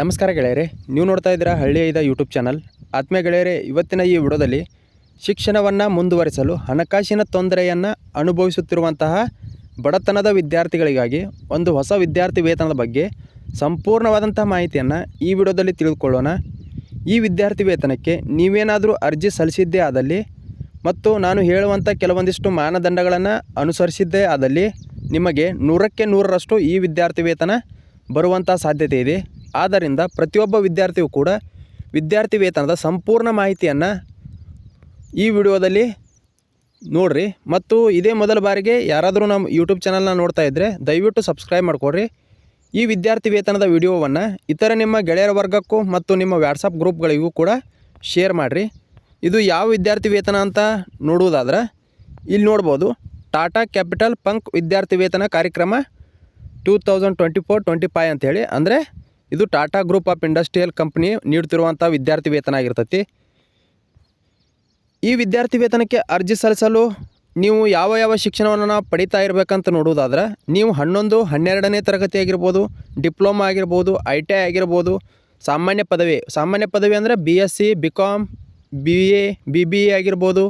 ನಮಸ್ಕಾರ ಗೆಳೆಯರೆ, ನೀವು ನೋಡ್ತಾ ಇದ್ದೀರಾ ಹಳ್ಳಿಯ ಯೂಟ್ಯೂಬ್ ಚಾನಲ್ ಆತ್ಮೀಯ ಗೆಳೆಯರೆ, ಇವತ್ತಿನ ಈ ವಿಡಿಯೋದಲ್ಲಿ ಶಿಕ್ಷಣವನ್ನು ಮುಂದುವರಿಸಲು ಹಣಕಾಸಿನ ತೊಂದರೆಯನ್ನು ಅನುಭವಿಸುತ್ತಿರುವಂತಹ ಬಡತನದ ವಿದ್ಯಾರ್ಥಿಗಳಿಗಾಗಿ ಒಂದು ಹೊಸ ವಿದ್ಯಾರ್ಥಿ ವೇತನದ ಬಗ್ಗೆ ಸಂಪೂರ್ಣವಾದಂಥ ಮಾಹಿತಿಯನ್ನು ಈ ವಿಡಿಯೋದಲ್ಲಿ ತಿಳಿದುಕೊಳ್ಳೋಣ. ಈ ವಿದ್ಯಾರ್ಥಿ ವೇತನಕ್ಕೆ ನೀವೇನಾದರೂ ಅರ್ಜಿ ಸಲ್ಲಿಸಿದ್ದೇ ಆದಲ್ಲಿ ಮತ್ತು ನಾನು ಹೇಳುವಂಥ ಕೆಲವೊಂದಿಷ್ಟು ಮಾನದಂಡಗಳನ್ನು ಅನುಸರಿಸಿದ್ದೇ ಆದಲ್ಲಿ ನಿಮಗೆ ನೂರಕ್ಕೆ ನೂರರಷ್ಟು ಈ ವಿದ್ಯಾರ್ಥಿ ವೇತನ ಬರುವಂಥ ಸಾಧ್ಯತೆ ಇದೆ. ಆದ್ದರಿಂದ ಪ್ರತಿಯೊಬ್ಬ ವಿದ್ಯಾರ್ಥಿಯೂ ಕೂಡ ವಿದ್ಯಾರ್ಥಿ ವೇತನದ ಸಂಪೂರ್ಣ ಮಾಹಿತಿಯನ್ನು ಈ ವಿಡಿಯೋದಲ್ಲಿ ನೋಡಿರಿ. ಮತ್ತು ಇದೇ ಮೊದಲ ಬಾರಿಗೆ ಯಾರಾದರೂ ನಮ್ಮ ಯೂಟ್ಯೂಬ್ ಚಾನಲ್ನ ನೋಡ್ತಾ ಇದ್ದರೆ ದಯವಿಟ್ಟು ಸಬ್ಸ್ಕ್ರೈಬ್ ಮಾಡ್ಕೊಡ್ರಿ ಈ ವಿದ್ಯಾರ್ಥಿ ವೇತನದ ವಿಡಿಯೋವನ್ನು ಇತರ ನಿಮ್ಮ ಗೆಳೆಯರ ವರ್ಗಕ್ಕೂ ಮತ್ತು ನಿಮ್ಮ ವ್ಯಾಟ್ಸಪ್ ಗ್ರೂಪ್ಗಳಿಗೂ ಕೂಡ ಶೇರ್ ಮಾಡಿರಿ. ಇದು ಯಾವ ವಿದ್ಯಾರ್ಥಿ ವೇತನ ಅಂತ ನೋಡುವುದಾದ್ರೆ ಇಲ್ಲಿ ನೋಡ್ಬೋದು. ಟಾಟಾ ಕ್ಯಾಪಿಟಲ್ ಪಂಕ್ ವಿದ್ಯಾರ್ಥಿ ವೇತನ ಕಾರ್ಯಕ್ರಮ two thousand twenty four twenty five ಅಂತೇಳಿ ಅಂದರೆ ಇದು Tata group of industrial company ನೀಡುತ್ತಿರುವಂಥ ವಿದ್ಯಾರ್ಥಿ ವೇತನ ಆಗಿರ್ತೈತಿ. ಈ ವಿದ್ಯಾರ್ಥಿ ವೇತನಕ್ಕೆ ಅರ್ಜಿ ಸಲ್ಲಿಸಲು ನೀವು ಯಾವ ಯಾವ ಶಿಕ್ಷಣವನ್ನು ನಾವು ಪಡಿತಾ ಇರಬೇಕಂತ ನೋಡುವುದಾದ್ರೆ, ನೀವು ಹನ್ನೊಂದು, ಹನ್ನೆರಡನೇ ತರಗತಿ ಆಗಿರ್ಬೋದು, ಡಿಪ್ಲೊಮಾ ಆಗಿರ್ಬೋದು, ಐ ಟಿ ಐ ಆಗಿರ್ಬೋದು, ಸಾಮಾನ್ಯ ಪದವಿ ಸಾಮಾನ್ಯ ಪದವಿ ಅಂದರೆ B S C, B com B A, B B A ಆಗಿರ್ಬೋದು,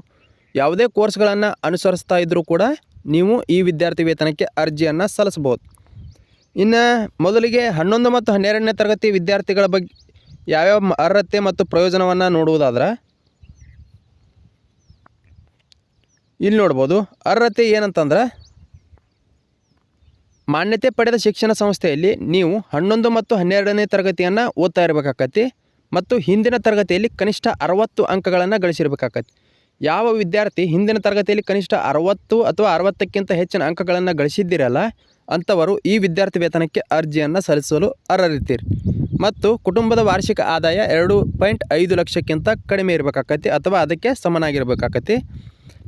ಯಾವುದೇ ಕೋರ್ಸ್ಗಳನ್ನು ಅನುಸರಿಸ್ತಾ ಇದ್ದರೂ ಕೂಡ ನೀವು ಈ ವಿದ್ಯಾರ್ಥಿ ವೇತನಕ್ಕೆ ಅರ್ಜಿಯನ್ನು ಸಲ್ಲಿಸ್ಬೋದು ಇನ್ನು ಮೊದಲಿಗೆ ಹನ್ನೊಂದು ಮತ್ತು ಹನ್ನೆರಡನೇ ತರಗತಿ ವಿದ್ಯಾರ್ಥಿಗಳ ಬಗ್ಗೆ ಯಾವ್ಯಾವ ಅರ್ಹತೆ ಮತ್ತು ಪ್ರಯೋಜನವನ್ನು ನೋಡುವುದಾದ್ರೆ ಇಲ್ಲಿ ನೋಡ್ಬೋದು. ಅರ್ಹತೆ ಏನಂತಂದ್ರೆ ಮಾನ್ಯತೆ ಪಡೆದ ಶಿಕ್ಷಣ ಸಂಸ್ಥೆಯಲ್ಲಿ ನೀವು ಹನ್ನೊಂದು ಮತ್ತು ಹನ್ನೆರಡನೇ ತರಗತಿಯನ್ನು ಓದ್ತಾ ಇರಬೇಕಾಕತಿ ಮತ್ತು ಹಿಂದಿನ ತರಗತಿಯಲ್ಲಿ ಕನಿಷ್ಠ ಅರವತ್ತು ಅಂಕಗಳನ್ನು ಗಳಿಸಿರ್ಬೇಕಾಕತಿ ಯಾವ ವಿದ್ಯಾರ್ಥಿ ಹಿಂದಿನ ತರಗತಿಯಲ್ಲಿ ಕನಿಷ್ಠ ಅರವತ್ತು ಅಥವಾ ಅರವತ್ತಕ್ಕಿಂತ ಹೆಚ್ಚಿನ ಅಂಕಗಳನ್ನು ಗಳಿಸಿದ್ದೀರಲ್ಲ ಅಂಥವರು ಈ ವಿದ್ಯಾರ್ಥಿ ವೇತನಕ್ಕೆ ಅರ್ಜಿಯನ್ನು ಸಲ್ಲಿಸಲು ಅರ್ಹರಿರ್ತೀರಿ ಮತ್ತು ಕುಟುಂಬದ ವಾರ್ಷಿಕ ಆದಾಯ ಎರಡು ಪಾಯಿಂಟ್ ಐದು ಲಕ್ಷಕ್ಕಿಂತ ಕಡಿಮೆ ಇರಬೇಕಾಕತಿ ಅಥವಾ ಅದಕ್ಕೆ ಸಮನಾಗಿರಬೇಕಾಕತಿ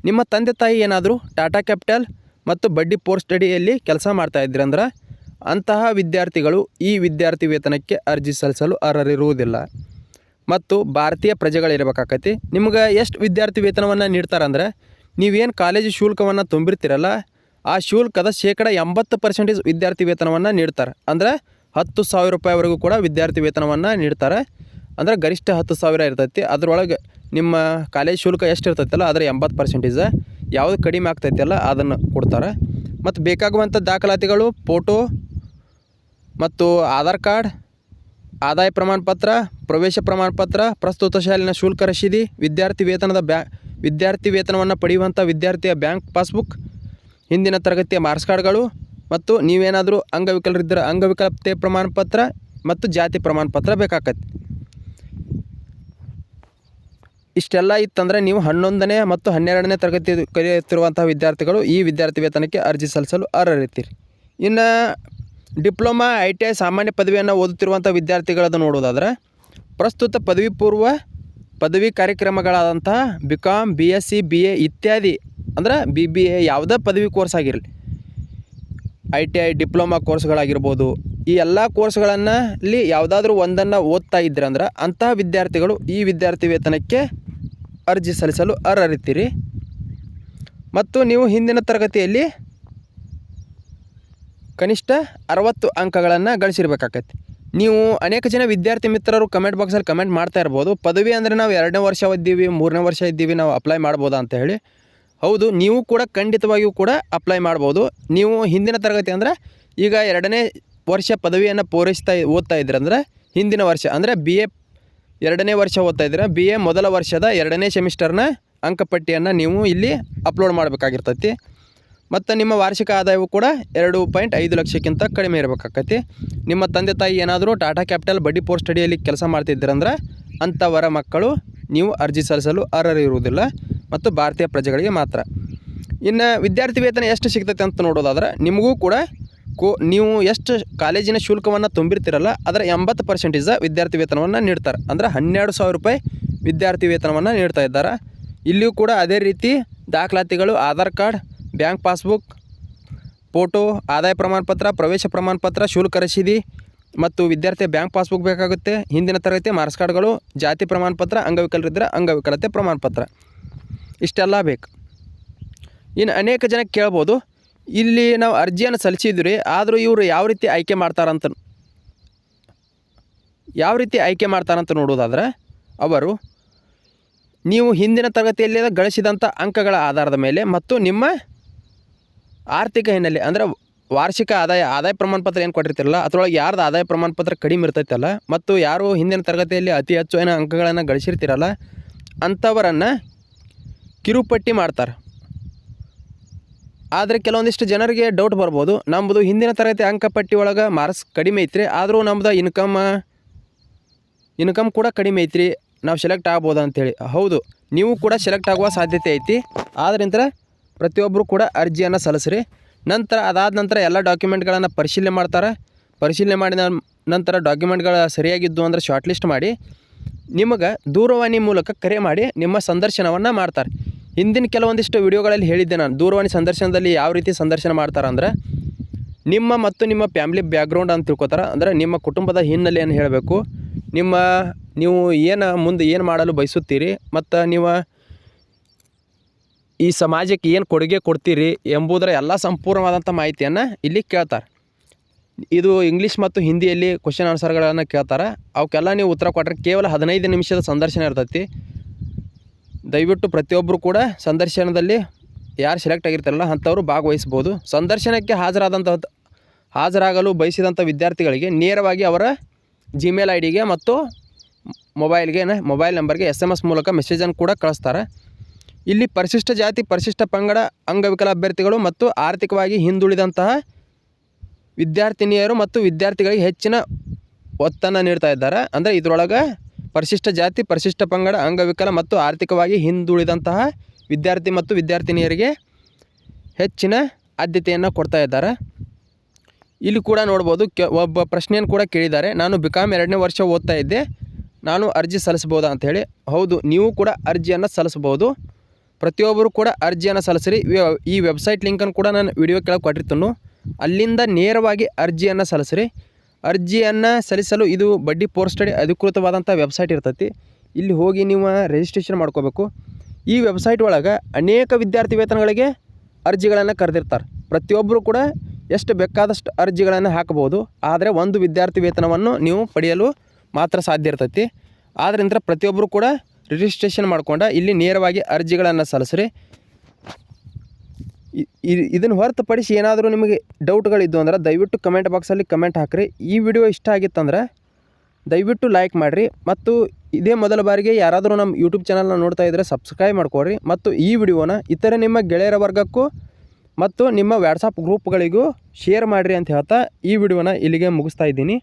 ನಿಮ್ಮ ತಂದೆ ತಾಯಿ ಏನಾದರೂ ಟಾಟಾ ಕ್ಯಾಪಿಟಲ್ ಮತ್ತು ಬಡ್ಡಿ ಪೋಸ್ಟ್ ಸ್ಟಡಿಯಲ್ಲಿ ಕೆಲಸ ಮಾಡ್ತಾ ಅಂದ್ರೆ ಅಂತಹ ವಿದ್ಯಾರ್ಥಿಗಳು ಈ ವಿದ್ಯಾರ್ಥಿ ವೇತನಕ್ಕೆ ಅರ್ಜಿ ಸಲ್ಲಿಸಲು ಅರ್ಹರಿರುವುದಿಲ್ಲ. ಮತ್ತು ಭಾರತೀಯ ಪ್ರಜೆಗಳಿರಬೇಕಾಕತಿ ನಿಮ್ಗೆ ಎಷ್ಟು ವಿದ್ಯಾರ್ಥಿ ವೇತನವನ್ನು ನೀಡ್ತಾರಂದ್ರೆ, ನೀವೇನು ಕಾಲೇಜು ಶುಲ್ಕವನ್ನು ತುಂಬಿರ್ತೀರಲ್ಲ ಆ ಶುಲ್ಕದ ಶೇಕಡ ಎಂಬತ್ತು ಪರ್ಸೆಂಟೇಜ್ ವಿದ್ಯಾರ್ಥಿ ವೇತನವನ್ನು ನೀಡ್ತಾರೆ. ಅಂದರೆ ಹತ್ತು ಸಾವಿರ ರೂಪಾಯಿವರೆಗೂ ಕೂಡ ವಿದ್ಯಾರ್ಥಿ ವೇತನವನ್ನು ನೀಡ್ತಾರೆ. ಅಂದರೆ ಗರಿಷ್ಠ ಹತ್ತು ಸಾವಿರ ಇರ್ತೈತಿ. ಅದರೊಳಗೆ ನಿಮ್ಮ ಕಾಲೇಜ್ ಶುಲ್ಕ ಎಷ್ಟು ಇರ್ತೈತಲ್ಲ ಅದರ ಎಂಬತ್ತು ಪರ್ಸೆಂಟೇಜ್ ಯಾವುದು ಕಡಿಮೆ ಆಗ್ತೈತಲ್ಲ, ಅದನ್ನು ಕೊಡ್ತಾರೆ. ಮತ್ತು ಬೇಕಾಗುವಂಥ ದಾಖಲಾತಿಗಳು ಫೋಟೋ ಮತ್ತು ಆಧಾರ್ ಕಾರ್ಡ್, ಆದಾಯ ಪ್ರಮಾಣ ಪತ್ರ ಪ್ರವೇಶ ಪ್ರಮಾಣ ಪತ್ರ ಪ್ರಸ್ತುತ ಶಾಲಿನ ಶುಲ್ಕ ರಶೀದಿ, ವಿದ್ಯಾರ್ಥಿ ವೇತನದ ಬ್ಯಾ, ವಿದ್ಯಾರ್ಥಿ ವೇತನವನ್ನು ಪಡೆಯುವಂಥ ವಿದ್ಯಾರ್ಥಿಯ ಬ್ಯಾಂಕ್ ಪಾಸ್ಬುಕ್ ಹಿಂದಿನ ತರಗತಿಯ ಮಾರ್ಕ್ಸ್ ಕಾರ್ಡ್ಗಳು ಮತ್ತು ನೀವೇನಾದರೂ ಅಂಗವಿಕಲರಿದ್ದರೆ ಅಂಗವಿಕಲತೆ ಪ್ರಮಾಣ ಪತ್ರ ಮತ್ತು ಜಾತಿ ಪ್ರಮಾಣ ಪತ್ರ ಬೇಕಾಕತಿ ಇಷ್ಟೆಲ್ಲ ಇತ್ತಂದರೆ ನೀವು ಹನ್ನೊಂದನೇ ಮತ್ತು ಹನ್ನೆರಡನೇ ತರಗತಿ ಕಲಿಯುತ್ತಿರುವಂತಹ ವಿದ್ಯಾರ್ಥಿಗಳು ಈ ವಿದ್ಯಾರ್ಥಿ ವೇತನಕ್ಕೆ ಅರ್ಜಿ ಸಲ್ಲಿಸಲು ಅರ್ಹರಿರ್ತೀರಿ ಇನ್ನು ಡಿಪ್ಲೊಮಾ, ಐ ಟಿ ಐ, ಸಾಮಾನ್ಯ ಪದವಿಯನ್ನು ಓದುತ್ತಿರುವಂಥ ವಿದ್ಯಾರ್ಥಿಗಳದ್ದು ನೋಡೋದಾದರೆ ಪ್ರಸ್ತುತ ಪದವಿ ಪೂರ್ವ ಪದವಿ ಕಾರ್ಯಕ್ರಮಗಳಾದಂತಹ B com B S C B A ಇತ್ಯಾದಿ ಅಂದ್ರೆ ಬಿ ಬಿ ಎ ಯಾವುದೇ ಪದವಿ ಕೋರ್ಸ್ ಆಗಿರಲಿ. ಐ ಟಿ ಐ ಡಿಪ್ಲೊಮಾ ಕೋರ್ಸ್ಗಳಾಗಿರ್ಬೋದು ಈ ಎಲ್ಲ ಕೋರ್ಸ್ಗಳನ್ನು ಅಲ್ಲಿ ಯಾವುದಾದ್ರೂ ಒಂದನ್ನು ಓದ್ತಾ ಇದ್ರಂದ್ರೆ ಅಂತಹ ವಿದ್ಯಾರ್ಥಿಗಳು ಈ ವಿದ್ಯಾರ್ಥಿ ವೇತನಕ್ಕೆ ಅರ್ಜಿ ಸಲ್ಲಿಸಲು ಅರ್ಹರಿತೀರಿ ಮತ್ತು ನೀವು ಹಿಂದಿನ ತರಗತಿಯಲ್ಲಿ ಕನಿಷ್ಠ ಅರವತ್ತು ಅಂಕಗಳನ್ನು ಗಳಿಸಿರ್ಬೇಕಾಗತ್ತೆ ನೀವು ಅನೇಕ ಜನ ವಿದ್ಯಾರ್ಥಿ ಮಿತ್ರರು ಕಮೆಂಟ್ ಬಾಕ್ಸಲ್ಲಿ ಕಮೆಂಟ್ ಮಾಡ್ತಾ ಇರ್ಬೋದು. ಪದವಿ ಅಂದರೆ ನಾವು ಎರಡನೇ ವರ್ಷ ಇದ್ದೀವಿ ಮೂರನೇ ವರ್ಷ ಇದ್ದೀವಿ, ನಾವು ಅಪ್ಲೈ ಮಾಡ್ಬೋದಾ ಅಂತ ಹೇಳಿ. ಹೌದು, ನೀವು ಕೂಡ ಖಂಡಿತವಾಗಿಯೂ ಕೂಡ ಅಪ್ಲೈ ಮಾಡ್ಬೋದು. ನೀವು ಹಿಂದಿನ ತರಗತಿ ಅಂದರೆ ಈಗ ಎರಡನೇ ವರ್ಷ ಪದವಿಯನ್ನು ಪೂರೈಸ್ತಾ ಓದ್ತಾ ಇದ್ರಂದ್ರೆ ಹಿಂದಿನ ವರ್ಷ, ಅಂದರೆ ಬಿ ಎ ಎರಡನೇ ವರ್ಷ ಓದ್ತಾ ಇದ್ದೀರ ಬಿ ಎ ಮೊದಲ ವರ್ಷದ ಎರಡನೇ ಸೆಮಿಸ್ಟರ್ನ ಅಂಕಪಟ್ಟಿಯನ್ನು ನೀವು ಇಲ್ಲಿ ಅಪ್ಲೋಡ್ ಮಾಡಬೇಕಾಗಿರ್ತೈತಿ. ಮತ್ತು ನಿಮ್ಮ ವಾರ್ಷಿಕ ಆದಾಯವು ಕೂಡ ಎರಡು ಪಾಯಿಂಟ್ ಐದು ಲಕ್ಷಕ್ಕಿಂತ ಕಡಿಮೆ ಇರಬೇಕಾಕತಿ. ನಿಮ್ಮ ತಂದೆ ತಾಯಿ ಏನಾದರೂ ಟಾಟಾ ಕ್ಯಾಪಿಟಲ್ ಬಡ್ಡಿ ಪೋಸ್ಟ್ ಅಡಿಯಲ್ಲಿ ಕೆಲಸ ಮಾಡ್ತಿದ್ದೀರಂದ್ರೆ ಅಂಥವರ ಮಕ್ಕಳು ನೀವು ಅರ್ಜಿ ಸಲ್ಲಿಸಲು ಅರ್ಹರಿರುವುದಿಲ್ಲ. ಮತ್ತು ಭಾರತೀಯ ಪ್ರಜೆಗಳಿಗೆ ಮಾತ್ರ. ಇನ್ನು ವಿದ್ಯಾರ್ಥಿ ವೇತನ ಎಷ್ಟು ಸಿಗ್ತೈತೆ ಅಂತ ನೋಡೋದಾದ್ರೆ, ನಿಮಗೂ ಕೂಡ ಕೋ, ನೀವು ಎಷ್ಟು ಕಾಲೇಜಿನ ಶುಲ್ಕವನ್ನು ತುಂಬಿರ್ತೀರಲ್ಲ, ಅದರ ಎಂಬತ್ತು ಪರ್ಸೆಂಟೇಜ ವಿದ್ಯಾರ್ಥಿ ವೇತನವನ್ನು ನೀಡ್ತಾರೆ. ಅಂದರೆ ಹನ್ನೆರಡು ಸಾವಿರ ರೂಪಾಯಿ ವಿದ್ಯಾರ್ಥಿ ವೇತನವನ್ನು ನೀಡ್ತಾ ಇದ್ದಾರೆ. ಇಲ್ಲಿಯೂ ಕೂಡ ಅದೇ ರೀತಿ ದಾಖಲಾತಿಗಳು, Aadhaar card, bank passbook, photo, ಆದಾಯ ಪ್ರಮಾಣಪತ್ರ, ಪ್ರವೇಶ ಪ್ರಮಾಣಪತ್ರ, ಶುಲ್ಕ ರಸೀದಿ ಮತ್ತು ವಿದ್ಯಾರ್ಥಿ ಬ್ಯಾಂಕ್ ಪಾಸ್ಬುಕ್ ಬೇಕಾಗುತ್ತೆ. ಹಿಂದಿನ ತರಗತಿ ಮಾರ್ಕ್ಸ್ ಕಾರ್ಡ್ಗಳು, ಜಾತಿ ಪ್ರಮಾಣಪತ್ರ ಅಂಗವಿಕಲರಿದ್ದರೆ ಅಂಗವಿಕಲತೆ ಪ್ರಮಾಣ ಪತ್ರ ಇಷ್ಟೆಲ್ಲ ಬೇಕು. ಇನ್ನು ಅನೇಕ ಜನ ಕೇಳ್ಬೋದು, ಇಲ್ಲಿ ನಾವು ಅರ್ಜಿಯನ್ನು ಸಲ್ಲಿಸಿದ್ವಿ ಆದರೂ ಇವರು ಯಾವ ರೀತಿ ಆಯ್ಕೆ ಮಾಡ್ತಾರಂತ ಯಾವ ರೀತಿ ಆಯ್ಕೆ ಮಾಡ್ತಾರಂತ ನೋಡೋದಾದರೆ, ಅವರು ನೀವು ಹಿಂದಿನ ತರಗತಿಯಲ್ಲಿ ಗಳಿಸಿದಂಥ ಅಂಕಗಳ ಆಧಾರದ ಮೇಲೆ ಮತ್ತು ನಿಮ್ಮ ಆರ್ಥಿಕ ಹಿನ್ನೆಲೆ, ಅಂದರೆ ವಾರ್ಷಿಕ ಆದಾಯ ಆದಾಯ ಪ್ರಮಾಣ ಪತ್ರ ಏನು ಕೊಟ್ಟಿರ್ತಿರಲ್ಲ, ಅದರೊಳಗೆ ಯಾರ್ದು ಆದಾಯ ಪ್ರಮಾಣ ಪತ್ರ ಕಡಿಮೆ ಇರ್ತೈತಲ್ಲ, ಮತ್ತು ಯಾರು ಹಿಂದಿನ ತರಗತಿಯಲ್ಲಿ ಅತಿ ಹೆಚ್ಚು ಏನೋ ಅಂಕಗಳನ್ನು ಗಳಿಸಿರ್ತೀರಲ್ಲ, ಅಂಥವರನ್ನು ಕಿರುಪಟ್ಟಿ ಮಾಡ್ತಾರೆ. ಆದರೆ ಕೆಲವೊಂದಿಷ್ಟು ಜನರಿಗೆ ಡೌಟ್ ಬರ್ಬೋದು. ನಮ್ಮದು ಹಿಂದಿನ ತರಗತಿ ಅಂಕಪಟ್ಟಿ ಒಳಗೆ ಮಾರ್ಕ್ಸ್ ಕಡಿಮೆ ಐತ್ರಿ. ಆದರೂ ನಮ್ಮದು ಇನ್ಕಮ್ ಇನ್ಕಮ್ ಕೂಡ ಕಡಿಮೆ ಐತ್ರಿ. ನಾವು ಸೆಲೆಕ್ಟ್ ಆಗ್ಬೋದು ಅಂಥೇಳಿ ಹೌದು, ನೀವು ಕೂಡ ಸೆಲೆಕ್ಟ್ ಆಗುವ ಸಾಧ್ಯತೆ ಐತಿ. ಆದ್ದರಿಂದ ಪ್ರತಿಯೊಬ್ಬರು ಕೂಡ ಅರ್ಜಿಯನ್ನು ಸಲ್ಲಿಸ್ರಿ. ನಂತರ ಅದಾದ ನಂತರ ಎಲ್ಲ ಡಾಕ್ಯುಮೆಂಟ್ಗಳನ್ನು ಪರಿಶೀಲನೆ ಮಾಡ್ತಾರೆ. ಪರಿಶೀಲನೆ ಮಾಡಿದ ನಂತರ ಡಾಕ್ಯುಮೆಂಟ್ಗಳು ಸರಿಯಾಗಿದ್ದು ಅಂದರೆ ಶಾರ್ಟ್ ಲಿಸ್ಟ್ ಮಾಡಿ, ನಿಮಗೆ ದೂರವಾಣಿ ಮೂಲಕ ಕರೆ ಮಾಡಿ, ನಿಮ್ಮ ಸಂದರ್ಶನವನ್ನು ಮಾಡ್ತಾರೆ. ಹಿಂದಿನ ಕೆಲವೊಂದಿಷ್ಟು ವಿಡಿಯೋಗಳಲ್ಲಿ ಹೇಳಿದ್ದೆ ನಾನು, ದೂರವಾಣಿ ಸಂದರ್ಶನದಲ್ಲಿ ಯಾವ ರೀತಿ ಸಂದರ್ಶನ ಮಾಡ್ತಾರೆ ಅಂದ್ರೆ, ನಿಮ್ಮ ಮತ್ತು ನಿಮ್ಮ ಫ್ಯಾಮ್ಲಿ ಬ್ಯಾಕ್ಗ್ರೌಂಡ್ ಅಂತ ತಿಳ್ಕೊತಾರೆ, ಅಂದರೆ ನಿಮ್ಮ ಕುಟುಂಬದ ಹಿನ್ನೆಲೆ ಏನು ಹೇಳಬೇಕು. ನಿಮ್ಮ, ನೀವು ಏನು ಮುಂದೆ ಏನು ಮಾಡಲು ಬಯಸುತ್ತೀರಿ, ಮತ್ತು ನೀವು ಈ ಸಮಾಜಕ್ಕೆ ಏನು ಕೊಡುಗೆ ಕೊಡ್ತೀರಿ ಎಂಬುದರ ಎಲ್ಲ ಸಂಪೂರ್ಣವಾದಂಥ ಮಾಹಿತಿಯನ್ನು ಇಲ್ಲಿ ಕೇಳ್ತಾರೆ. ಇದು ಇಂಗ್ಲೀಷ್ ಮತ್ತು ಹಿಂದಿಯಲ್ಲಿ ಕ್ವಶನ್ ಆನ್ಸರ್ಗಳನ್ನು ಕೇಳ್ತಾರೆ. ಅವಕ್ಕೆಲ್ಲ ನೀವು ಉತ್ತರ ಕೊಟ್ಟರೆ ಕೇವಲ ಹದಿನೈದು ನಿಮಿಷದ ಸಂದರ್ಶನ ಇರ್ತೈತಿ. ದಯವಿಟ್ಟು ಪ್ರತಿಯೊಬ್ಬರು ಕೂಡ ಸಂದರ್ಶನದಲ್ಲಿ ಯಾರು ಸೆಲೆಕ್ಟ್ ಆಗಿರ್ತಾರಲ್ಲ ಅಂಥವ್ರು ಭಾಗವಹಿಸ್ಬೋದು. ಸಂದರ್ಶನಕ್ಕೆ ಹಾಜರಾದಂಥ ಹಾಜರಾಗಲು ಬಯಸಿದಂಥ ವಿದ್ಯಾರ್ಥಿಗಳಿಗೆ ನೇರವಾಗಿ ಅವರ ಜಿಮೇಲ್ ಐ ಡಿಗೆ ಮತ್ತು ಮೊಬೈಲ್ಗೆ ಮೊಬೈಲ್ ನಂಬರ್ಗೆ ಎಸ್ ಎಂ ಎಸ್ ಮೂಲಕ ಮೆಸೇಜನ್ನು ಕೂಡ ಕಳಿಸ್ತಾರೆ. ಇಲ್ಲಿ ಪರಿಶಿಷ್ಟ ಜಾತಿ, ಪರಿಶಿಷ್ಟ ಪಂಗಡ, ಅಂಗವಿಕಲ ಅಭ್ಯರ್ಥಿಗಳು ಮತ್ತು ಆರ್ಥಿಕವಾಗಿ ಹಿಂದುಳಿದಂತಹ ವಿದ್ಯಾರ್ಥಿನಿಯರು ಮತ್ತು ವಿದ್ಯಾರ್ಥಿಗಳಿಗೆ ಹೆಚ್ಚಿನ ಒತ್ತನ್ನು ನೀಡ್ತಾ ಇದ್ದಾರೆ. ಅಂದರೆ ಇದರೊಳಗೆ ಪರಿಶಿಷ್ಟ ಜಾತಿ, ಪರಿಶಿಷ್ಟ ಪಂಗಡ, ಅಂಗವಿಕಲ ಮತ್ತು ಆರ್ಥಿಕವಾಗಿ ಹಿಂದುಳಿದಂತಹ ವಿದ್ಯಾರ್ಥಿ ಮತ್ತು ವಿದ್ಯಾರ್ಥಿನಿಯರಿಗೆ ಹೆಚ್ಚಿನ ಆದ್ಯತೆಯನ್ನು ಕೊಡ್ತಾ ಇದ್ದಾರೆ. ಇಲ್ಲಿ ಕೂಡ ನೋಡ್ಬೋದು, ಕೆ, ಒಬ್ಬ ಪ್ರಶ್ನೆಯನ್ನು ಕೂಡ ಕೇಳಿದ್ದಾರೆ. ನಾನು ಬಿ ಕಾಮ್ ಎರಡನೇ ವರ್ಷ ಓದ್ತಾ ಇದ್ದೆ. ನಾನು ಅರ್ಜಿ ಸಲ್ಲಿಸ್ಬೋದಾ ಅಂಥೇಳಿ ಹೌದು, ನೀವು ಕೂಡ ಅರ್ಜಿಯನ್ನು ಸಲ್ಲಿಸ್ಬೋದು ಪ್ರತಿಯೊಬ್ಬರು ಕೂಡ ಅರ್ಜಿಯನ್ನು ಸಲ್ಲಿಸ್ರಿ. ಈ ವೆಬ್ಸೈಟ್ ಲಿಂಕನ್ನು ಕೂಡ ನಾನು ವಿಡಿಯೋ ಕೆಳಗೆ ಕೊಟ್ಟಿರ್ತೀನಿ. ಅಲ್ಲಿಂದ ನೇರವಾಗಿ ಅರ್ಜಿಯನ್ನು ಸಲ್ಲಿಸ್ರಿ. ಅರ್ಜಿಯನ್ನು ಸಲ್ಲಿಸಲು ಇದು ಬಡ್ಡಿ ಪೋರ್ಸ್ಟಡಿ ಅಧಿಕೃತವಾದಂಥ ವೆಬ್ಸೈಟ್ ಇರ್ತೈತಿ. ಇಲ್ಲಿ ಹೋಗಿ ನೀವು ರಿಜಿಸ್ಟ್ರೇಷನ್ ಮಾಡ್ಕೋಬೇಕು. ಈ ವೆಬ್ಸೈಟ್ ಒಳಗೆ ಅನೇಕ ವಿದ್ಯಾರ್ಥಿ ವೇತನಗಳಿಗೆ ಅರ್ಜಿಗಳನ್ನು ಕರೆದಿರ್ತಾರೆ. ಪ್ರತಿಯೊಬ್ಬರು ಕೂಡ ಎಷ್ಟು ಬೇಕಾದಷ್ಟು ಅರ್ಜಿಗಳನ್ನು ಹಾಕಬಹುದು. ಆದರೆ ಒಂದು ವಿದ್ಯಾರ್ಥಿ ವೇತನವನ್ನು ನೀವು ಪಡೆಯಲು ಮಾತ್ರ ಸಾಧ್ಯ ಇರ್ತೈತಿ. ಆದ್ದರಿಂದ ಪ್ರತಿಯೊಬ್ಬರು ಕೂಡ ರಿಜಿಸ್ಟ್ರೇಷನ್ ಮಾಡ್ಕೊಂಡ ಇಲ್ಲಿ ನೇರವಾಗಿ ಅರ್ಜಿಗಳನ್ನು ಸಲ್ಲಿಸ್ರಿ. ಇದನ್ನು ಹೊರತುಪಡಿಸಿ ಏನಾದರೂ ನಿಮಗೆ ಡೌಟ್ಗಳಿದ್ದು ಅಂದ್ರೆ ದಯವಿಟ್ಟು ಕಮೆಂಟ್ ಬಾಕ್ಸಲ್ಲಿ ಕಮೆಂಟ್ ಹಾಕಿರಿ. ಈ ವಿಡಿಯೋ ಇಷ್ಟ ಆಗಿತ್ತಂದ್ರೆ ದಯವಿಟ್ಟು ಲೈಕ್ ಮಾಡಿರಿ. ಮತ್ತು ಇದೇ ಮೊದಲ ಬಾರಿಗೆ ಯಾರಾದರೂ ನಮ್ಮ ಯೂಟ್ಯೂಬ್ ಚಾನಲ್ನ ನೋಡ್ತಾ ಇದ್ದರೆ ಸಬ್ಸ್ಕ್ರೈಬ್ ಮಾಡ್ಕೊಳ್ರಿ. ಮತ್ತು ಈ ವಿಡಿಯೋನ ಇತರೆ ನಿಮ್ಮ ಗೆಳೆಯರ ವರ್ಗಕ್ಕೂ ಮತ್ತು ನಿಮ್ಮ ವ್ಯಾಟ್ಸಪ್ ಗ್ರೂಪ್ಗಳಿಗೂ ಶೇರ್ ಮಾಡಿರಿ ಅಂತ ಹೇಳ್ತಾ ಈ ವಿಡಿಯೋನ ಇಲ್ಲಿಗೆ ಮುಗಿಸ್ತಾ ಇದ್ದೀನಿ.